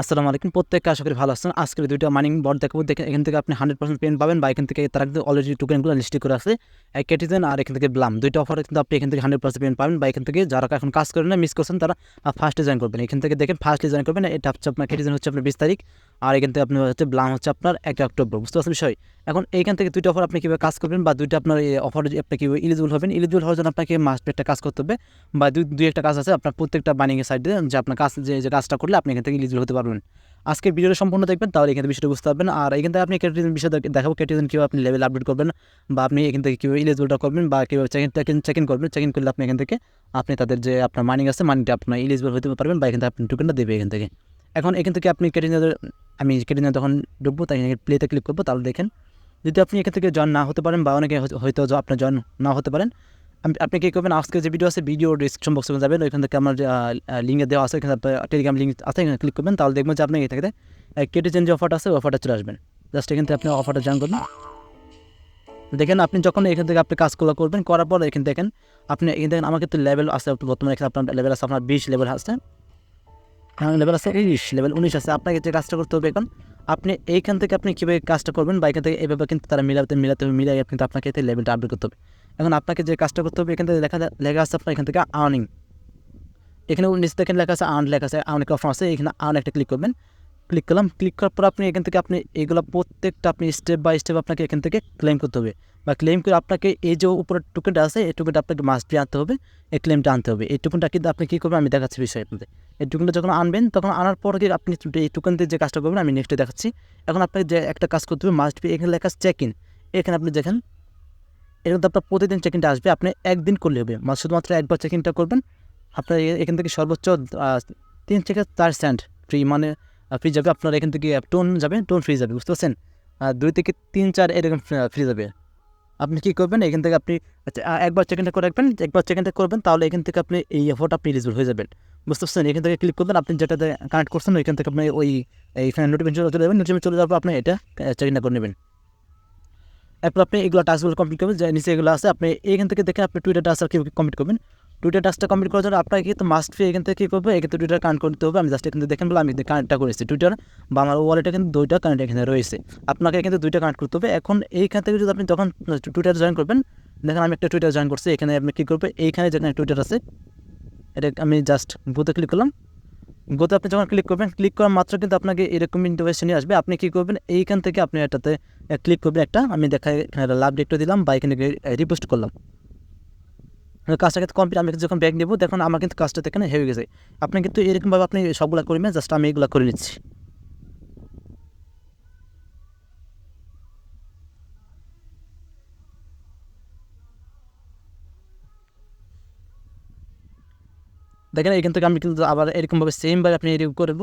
আসসালামু আলাইকুম। প্রত্যেককে আশা করি ভালো আছেন। আজকের দুইটা মাইনিং বট দেখাবো। দেখে এখান থেকে আপনি হান্ড্রেড পার্সেন্ট পেন পাবেন বা এখান থেকে তারা কিন্তু অলরেডি টোকেনগুলো লিস্ট করে আছে। এক ক্যাটিজেন আর এখান থেকে ব্লাম দুইটা অফারে কিন্তু আপনি এখান থেকে হান্ড্রেড পার্সেন্ট পেন পাবেন বা এখান থেকে যারা এখন কাজ করেন না মিস করছেন, তারা ফার্স্টে জয়েন করবেন। এখান থেকে দেখেন ফার্স্টে জয়েন করবেন। এটা হচ্ছে আপনার ক্যাটিজেন হচ্ছে আপনার বিশ তারিখ। আর এখান থেকে আপনার হচ্ছে ব্লাম হচ্ছে আপনার এক অক্টোবর। বুঝতে পারছেন বিষয়? এখন এইখান থেকে দুইটা অফার আপনি কীভাবে কাজ করবেন বা দুইটা আপনার অফার আপনি কীভাবে ইলিজিবল হবেন ইলিজিবল হওয়ার জন্য আপনাকে মাস্ট একটা কাজ করতে হবে। বা দুই একটা কাজ আছে আপনার প্রত্যেকটা বানিংয়ের সাইডে যে আপনার কাজ, যে কাজটা করলে আপনি এখান থেকে ইলিজিবল হতে আজকে ভিডিওটা সম্পূর্ণ দেখবেন, তাহলে এখানে বিষয়টা বুঝতে পারবেন। আর এখান থেকে আপনি ক্যাটেরিজেন বিষয় দেখাবো ক্যাটেরিজেন কীভাবে আপনি লেভেল আপডেট করবেন বা আপনি এখান থেকে কীভাবে ইলিজিবলটা করবেন বা কীভাবে চেক ইন চেক ইন করবেন। চেক ইন করলে আপনি এখান থেকে, আপনি তাদের যে আপনার মানিং আছে মানিটা আপনার ইলিজিবল হতে পারবেন বা এখান থেকে আপনি টোকেনটা দেবে এখান থেকে। এখন এখান থেকে আপনি ক্যাটেরিজেনের আমি ক্যাটেরিজেন তখন ঢুকবো তাই প্লেতে ক্লিক করব, তাহলে দেখেন। যদি আপনি এখান থেকে জয়েন না হতে পারেন বা অনেকে হয়তো- আপনার জয়েন না হতে পারেন আপনি কী করবেন, আজকে যে ভিডিও আছে ভিডিও ডিসক্রিপশন বক্সে যাবেন, ওইখান থেকে আমার লিঙ্কে দেওয়া আছে এখানে টেলিগ্রাম লিঙ্ক আছে, এখানে ক্লিক করবেন, তাহলে দেখবেন যে আপনি এখান থেকে কেটে চেঞ্জ অফারটা আছে অফারটা চলে আসবেন। জাস্ট এখান থেকে আপনি অফারটা জয়েন করবেন দেখেন, আপনি যখন এখান থেকে আপনি কাজগুলো করবেন, করার পর এখানে দেখেন, আপনি এখানে দেখেন, আমার কিন্তু লেভেল আছে, বর্তমানে এখানে আপনার লেভেল আছে, আপনার বিশ লেভেল আছে। লেভেল আছে উনিশ লেভেল উনিশ আছে। আপনাকে যে কাজটা করতে হবে এখন, আপনি এইখান থেকে আপনি কীভাবে কাজটা করবেন বা এখান থেকে এইভাবে কিন্তু তারা মিলাতে মিলাতে মিলাই কিন্তু আপনাকে লেভেলটা আপডেট করতে হবে। এখন আপনাকে যে কাজটা করতে হবে, এখান থেকে লেখা লেখা আছে আপনার এখান থেকে আর্নিং এখানে নিচে দেখেন লেখা আছে আর্ন লেখা আছে আর্ন অপশন আছে, এখানে আর্ন একটা ক্লিক করবেন। ক্লিক করলাম ক্লিক করার পর আপনি এখান থেকে আপনি এগুলো প্রত্যেকটা আপনি স্টেপ বাই স্টেপ আপনাকে এখান থেকে ক্লেম করতে হবে। বা ক্লেম করে আপনাকে এই যে উপরের টোকেনটা আছে, এই টোকেনটা আপনাকে মাস্ট বি আনতে হবে, এই ক্লেমটা আনতে হবে। এই টোকেনটা কিন্তু আপনি কী করবেন, আমি দেখাচ্ছি বিষয় আপনাদের। এই টোকেনটা যখন আনবেন, তখন আনার পর কি আপনি এই টোকেন দিয়ে যে কাজটা করবেন, আমি নেক্সটে দেখাচ্ছি। এখন আপনাকে যে একটা কাজ করতে হবে মাস্ট বি এখানে লেখা চেক ইন এখানে আপনি দেখেন এর মধ্যে আপনার প্রতিদিন চেক ইনটা আসবে আপনি একদিন করলে হবে। মানে শুধুমাত্র একবার চেক ইনটা করবেন আপনার এখান থেকে সর্বোচ্চ তিন থেকে চার সেন্ট ফ্রি মানে ফ্রি যাবে। আপনার এখান থেকে টোন যাবে টোন ফ্রি যাবে বুঝতে পারছেন? দুই থেকে তিন চার এরকম ফ্রি যাবে। আপনি কী করবেন এখান থেকে আপনি আচ্ছা, একবার চেক ইনটা করে রাখবেন একবার চেক ইনটা করবেন তাহলে এখান থেকে আপনি এই অফারটা আপনি এলিজিবল হয়ে যাবেন। বুঝতে পারছেন? এখান থেকে ক্লিক করবেন আপনি যেটাতে কানেক্ট করছেন ওইখান থেকে আপনি ওই এইখানে নোটিফিকেশন চলে যাবেন নোটিফিকেশন চলে যাওয়ার পর আপনি এটা চেক ইনটা করে নেবেন। এরপর আপনি এগুলো টাস্কগুলো কমপ্লিট করবেন, যে নিচে এগুলো আছে, আপনি এখান থেকে দেখে আপনি টুইটার টাস্ক কীভাবে কমপ্লিট করবেন। টুইটার টাস্কটা কমপ্লিট করার জন্য আপনাকে কিন্তু মাস্ট ফি এখান থেকে কী করবে এখান থেকে টুইটার কানেক্ট করতে হবে। আমি জাস্ট এখান থেকে দেখেন বলে আমি কানেক্টটা করেছি। টুইটার বা আমার ওয়ালেটে কিন্তু দুইটা কানেক্ট এখানে রয়েছে। আপনাকে কিন্তু দুইটা কানেক্ট করতে হবে। এখন এইখান থেকে যদি আপনি যখন টুইটার জয়েন করবেন, দেখেন আমি একটা টুইটার জয়েন করছি, এখানে আপনি কী করবে, এইখানে যেখানে টুইটার আছে, এটা আমি জাস্ট গোতে ক্লিক করলাম। গোতে আপনি যখন ক্লিক করবেন ক্লিক করার মাত্র কিন্তু আপনাকে এরকম ইন্টারভেশন নিয়ে আসবে। আপনি কী করবেন, এইখান থেকে আপনি এটাতে ক্লিক করবেন একটা, আমি দেখা, এখানে লাভ ডেটটা দিলাম, বা এখানে রিপোস্ট করলাম। কাজটা কিন্তু কমপ্লিট আমি যখন ব্যাগ নেব, দেখুন আমার কিন্তু কাজটা এখানে হয়ে গেছে। আপনি কিন্তু এরকমভাবে আপনি সবগুলো করবেন জাস্ট আমি এগুলো করে নিচ্ছি। দেখেন, এখান থেকে আমি কিন্তু আবার এরকমভাবে সেমভাবে আপনি এরকম করব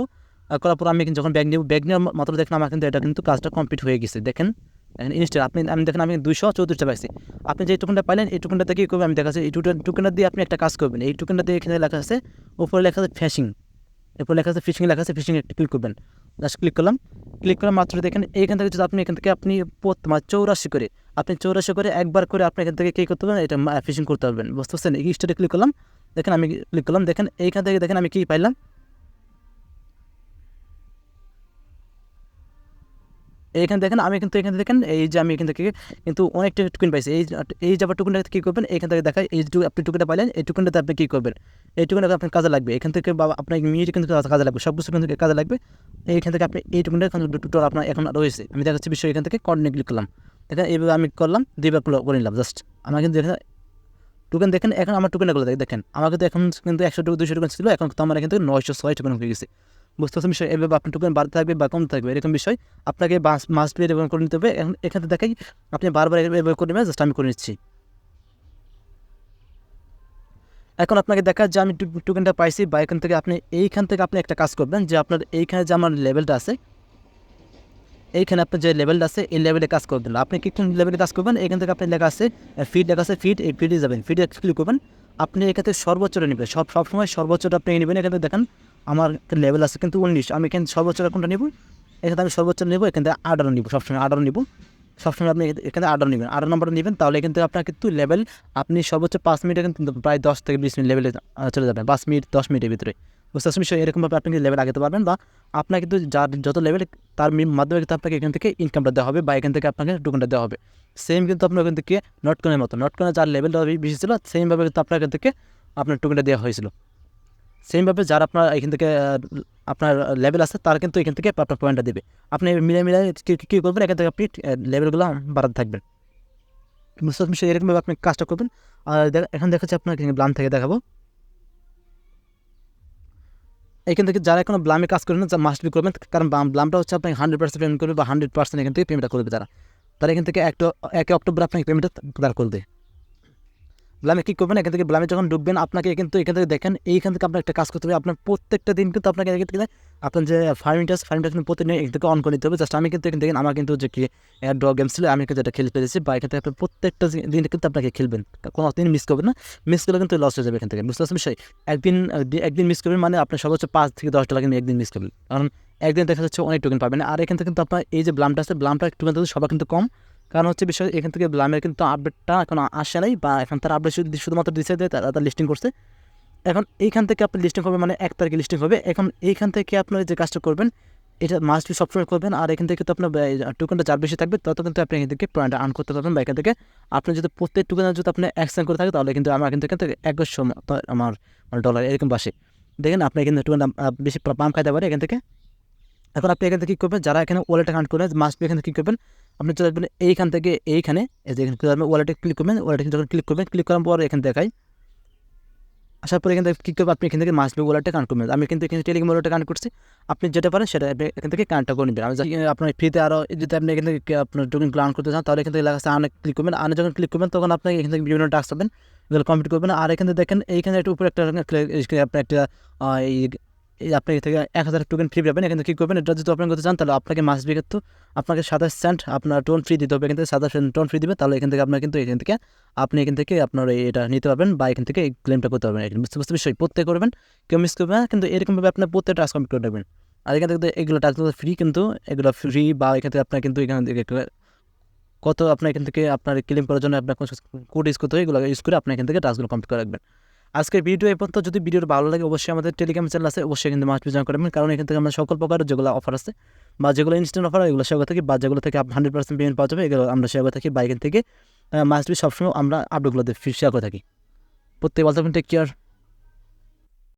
করার পর আমি যখন ব্যাগ নেব ব্যাগ নেওয়ার মাত্র দেখেন আমার কিন্তু এটা কিন্তু কাজটা কমপ্লিট হয়ে গেছে। দেখেন ইনস্টার আপনি, আমি দেখেন, আমি দুশো চৌত্রিশটা পাইছি। আপনি যে টুকুনটা পাইলেন, এই টুকুনটাতে কী করবেন? আমি দেখাচ্ছি, এই টুকুন টুকুনটা দিয়ে আপনি একটা কাজ করবেন। এই টুকুনটা দিয়ে এখানে লেখা আছে, উপরে লেখা আছে ফ্যাশিং এরপর লেখা আছে ফিশিং লেখা আছে ফিশিং একটা ক্লিক করবেন। জাস্ট ক্লিক করলাম। ক্লিক করার মাত্র দেখেন, এইখান থেকে যদি আপনি এখান থেকে আপনি মানে চৌরাশি করে, আপনি চৌরাশি করে একবার করে আপনি এখান থেকে কী করতে পারবেন? এটা ফিশিং করতে পারবেন। বুঝতে পারছেন? এই স্টারে ক্লিক করলাম। দেখেন আমি ক্লিক করলাম দেখেন এইখান থেকে দেখেন আমি কী পাইলাম? এইখানে দেখেন, আমি কিন্তু এখানে দেখেন, এই যে আমি এখান থেকে কিন্তু অনেকটা টুকুন পাইছি। এই এই যাবার টুকুনটা কী করবেন? এখান থেকে দেখায় এই যে আপনি টুকুনটা পাইলেন, এই টুকুনটাতে আপনি কী করবেন? এই টুকুনটা আপনার কাজে লাগবে। এখান থেকে বা আপনার মিনিট কিন্তু কাজে- লাগবে। সব কিছু কিন্তু কাজে লাগবে। এইখান থেকে আপনি এই টুকুনটা টোটাল আপনার এখন রয়েছে। আমি দেখাচ্ছি বিষয় এখান থেকে কর্ডিনেট ক্লিক করলাম দেখেন এইভাবে আমি করলাম, দুইবার করে করে নিলাম জাস্ট আমার কিন্তু টোকেন দেখেন, এখন আমার টোকেনগুলো দেখেন আমার কিন্তু এখন কিন্তু একশো টুকু দুশো টোকেন ছিল, এখন তো আমার থেকে নয়শো ছয় টোকেন হয়ে গেছে। বুঝতে পারছেন বিষয়? এভাবে আপনার টোকেন বাড়তে থাকবে বা কম থাকবে, এরকম বিষয়। আপনাকে মাস্ট বি এরকম করে নিতে হবে। এখন এখানে দেখাই আপনি বারবার এভাবে করে নেবেন জাস্ট আমি করে নিচ্ছি। এখন আপনাকে দেখা যে আমি টোকেনটা পাইছি, বা এখান থেকে আপনি, এইখান থেকে আপনি একটা কাজ করবেন যে আপনার এইখানে যে আমার লেভেলটা আছে এইখানে আপনার যে লেভেলটা আছে, এই লেভেলে কাজ করে করবেন আপনি কি লেভেলে কাজ করবেন? এখান থেকে আপনি লেখা আছে ফিড লেখা আছে ফিড এই ফিডে যাবেন। ফিডে ক্লিক করবেন। আপনি এখান থেকে সর্বোচ্চটা নেবেন। সব সবসময় সর্বোচ্চটা আপনি নেবেন। এখান থেকে দেখেন, আমার লেভেল আছে কিন্তু উনিশ। আমি এখানে সর্বোচ্চটা কোনটা নেব? এখানে আমি সর্বোচ্চ নেব, এখান থেকে আঠারো নিব। সবসময় আঠারো নিব। সবসময় আপনি এখানে আঠারো নেবেন। আঠারো নম্বরটা নেবেন, তাহলে এখান থেকে আপনার কিন্তু লেভেল আপনি সর্বোচ্চ পাঁচ মিনিটে কিন্তু প্রায় দশ থেকে বিশ মিনিট লেভেলে চলে যাবেন। পাঁচ মিনিট, দশ মিনিটের ভিতরে। বুঝতে পারছেন? বিষয় এরকমভাবে আপনি কিন্তু লেভেল আগাতে পারবেন বা আপনার কিন্তু যার যত লেভেল তার মাধ্যমে কিন্তু আপনাকে এখান থেকে ইনকামটা দেওয়া হবে বা এখান থেকে আপনাকে টোকেনটা দেওয়া হবে। সেম কিন্তু আপনার ওখান থেকে নটকনের মতো। নটকনের যার লেভেলটা বেশি ছিল সেমভাবে কিন্তু আপনার এখান থেকে আপনার টোকেনটা দেওয়া হয়েছিল। সেমভাবে যার আপনার এখান থেকে আপনার লেভেল আছে, তার কিন্তু এখান থেকে আপনার পয়েন্টটা দেবে। আপনি মিলে মিলে কী- করবেন? এখান থেকে আপনি লেভেলগুলো বাড়াতে থাকবেন। বুঝতে পারছেন? এরকমভাবে আপনি কাজটা করবেন। আর এখন দেখাচ্ছে আপনার ব্লান থেকে দেখাবো। এখান থেকে যারা এখনও ব্লামে কাজ করেন না মাস্ট বি করবেন, কারণ ব্লাম- ব্লামটা হচ্ছে আপনি হান্ড্রেড পার্সেন্ট পেমেন্ট করবে বা হান্ড্রেড পার্সেন্ট এখান থেকে পেমেন্টটা করবে তারা। তারা এখান থেকে একটা একে অক্টোবর আপনাকে পেমেন্টটা তারা করবে ব্লামে কী করবেন, এখান থেকে ব্লামে যখন ঢুকবেন, আপনাকে কিন্তু এখান থেকে দেখেন, এইখান থেকে আপনার একটা কাজ করতে হবে। আপনার প্রত্যেকটা দিন কিন্তু আপনাকে এখান থেকে আপনার যে ফার্মিংটাস ফার্মিংটাস কিন্তু প্রতিদিন এখান থেকে অন করে নিতে হবে। জাস্ট আমি কিন্তু এখান থেকে, আমার কিন্তু যে কি ড্র গেম ছিল, আমি কিন্তু এটা খেলে ফেলেছি বা এখান থেকে আপনার প্রত্যেকটা দিন কিন্তু আপনাকে খেলবেন। কোনো দিন মিস করবেন না। মিস করলে কিন্তু লস হয়ে যাবে এখান থেকে। বুঝতে পারছেন সেই একদিন একদিন মিস করবেন মানে আপনার সর্বোচ্চ পাঁচ থেকে দশ কিন্তু একদিন মিস করবেন। কারণ একদিন দেখা যাচ্ছে অনেক টোকেন পাবেন। আর এখান থেকে কিন্তু আপনার এই যে ব্লামটা আছে, ব্লামটা টোকেন সবার কিন্তু কম। কারণ হচ্ছে বিষয় এখান থেকে ব্লামের কিন্তু আপডেটটা এখন আসে নাই বা এখন তার আপডেট শুধুমাত্র দিচ্ছে যে তারা তার লিস্টিং করছে। এখন এইখান থেকে আপনি লিস্টিং হবে মানে এক তারিখে লিস্টিং হবে। এখন এইখান থেকে আপনার যে কাজটা করবেন, এটা মাস্ট বি সবসময় করবেন। আর এখান থেকে তো আপনার টোকেনটা যার বেশি থাকবে, তত কিন্তু আপনি এখান থেকে পয়েন্ট আর্ন করতে পারবেন বা এখান থেকে আপনি যদি প্রত্যেক টোকেনের যদি আপনি অ্যাকশন করে থাকে, তাহলে কিন্তু আমার কিন্তু এখান থেকে একশো আমার মানে ডলার এরকম বাসে। দেখেন, আপনি এখান থেকে টোকেন বেশি পাম্প খাইতে পারে এখান থেকে। এখন আপনি এখান থেকে কী করবেন, যারা এখানে ওয়ালেট কাউন্ট করেন মাস্ট বি এখান কী করবেন আপনি চলে আসবেন এইখান থেকে এইখানে, এই যে এখানে ওয়ালেটে ক্লিক করবেন ওয়ালেটে যখন ক্লিক করবেন ক্লিক করার পর এখানে দেখাই আসার পরে এখান থেকে কী করবেন, আপনি এখান থেকে মাস্ট বি ওয়ালেটে কানেক্ট করবেন। আমি কিন্তু এখানে টেলিগ্রাম ওয়ালেটে কানেক্ট করছি। আপনি যেটা পারেন সেটা আপনি এখান থেকে কানেক্টটা করে নেবেন। আমি আপনার ফ্রিতে আরও যদি আপনি এখান থেকে আপনার টোকেন প্ল্যান করতে চান, তাহলে এখান থেকে লেখা আছে আনে ক্লিক করবেন। আনে যখন ক্লিক করবেন, তখন আপনি এখান থেকে বিভিন্ন টাস্ক পাবেন। এগুলো কমপ্লিট করবেন। আর এখানে দেখেন, এইখানে একটু উপরে একটা আপনি একটা এই আপনি থেকে এক হাজার টোকেন ফ্রি পাবেন এখান কী করবেন এটা যদি ওপেন করতে চান তাহলে আপনাকে মাস বি কিন্তু আপনাকে সাতাশ সেন্ট আপনার টোন ফ্রি দিতে হবে এখান থেকে সাতাশ টোন ফ্রি দিবে তাহলে এখান থেকে আপনার কিন্তু এখান থেকে আপনি এখান থেকে আপনার এটা নিতে পারবেন বা এখান থেকে এই ক্লেমটা করতে পারবেন বুঝতে বুঝতে বিষয় প্রত্যেক করবেন কেউ মিস করবে না কিন্তু এরকমভাবে আপনার প্রত্যেক টাস্ক কমপ্লিট করে দেবেন আর এখান থেকে এগুলো টাস্কগুলো ফ্রি কিন্তু এগুলো ফ্রি বা এখান থেকে আপনার কিন্তু এখান থেকে কত আপনার এখান থেকে আপনার ক্লেম করার জন্য আপনার কোড ইউজ করতে হয় এগুলো ইউজ করে আপনি এখান থেকে টাস্কগুলো কমপ্লিট করে রাখবেন আজকের ভিডিও এরপর পর্যন্ত। যদি ভিডিওটা ভালো লাগে, অবশ্যই আমাদের টেলিগ্রাম চ্যানেল আছে, অবশ্যই কিন্তু মাস্ট জয়েন করবেন। কারণ এখান থেকে আমরা সকল প্রকারের যেগুলো অফার আছে, বা যেগুলো ইনস্ট্যান্ট অফার এগুলো সেগুলো থেকে, বা যেগুলো থেকে হান্ড্রেড পার্সেন্ট পেমেন্ট পাওয়া যাবে, এগুলো আমরা সেগুলো থাকি বা এখান থেকে মাস্ট বি সবসময় আমরা আপডেটগুলো শেয়ার করে থাকি। প্রত্যেক বলতে টেক কেয়ার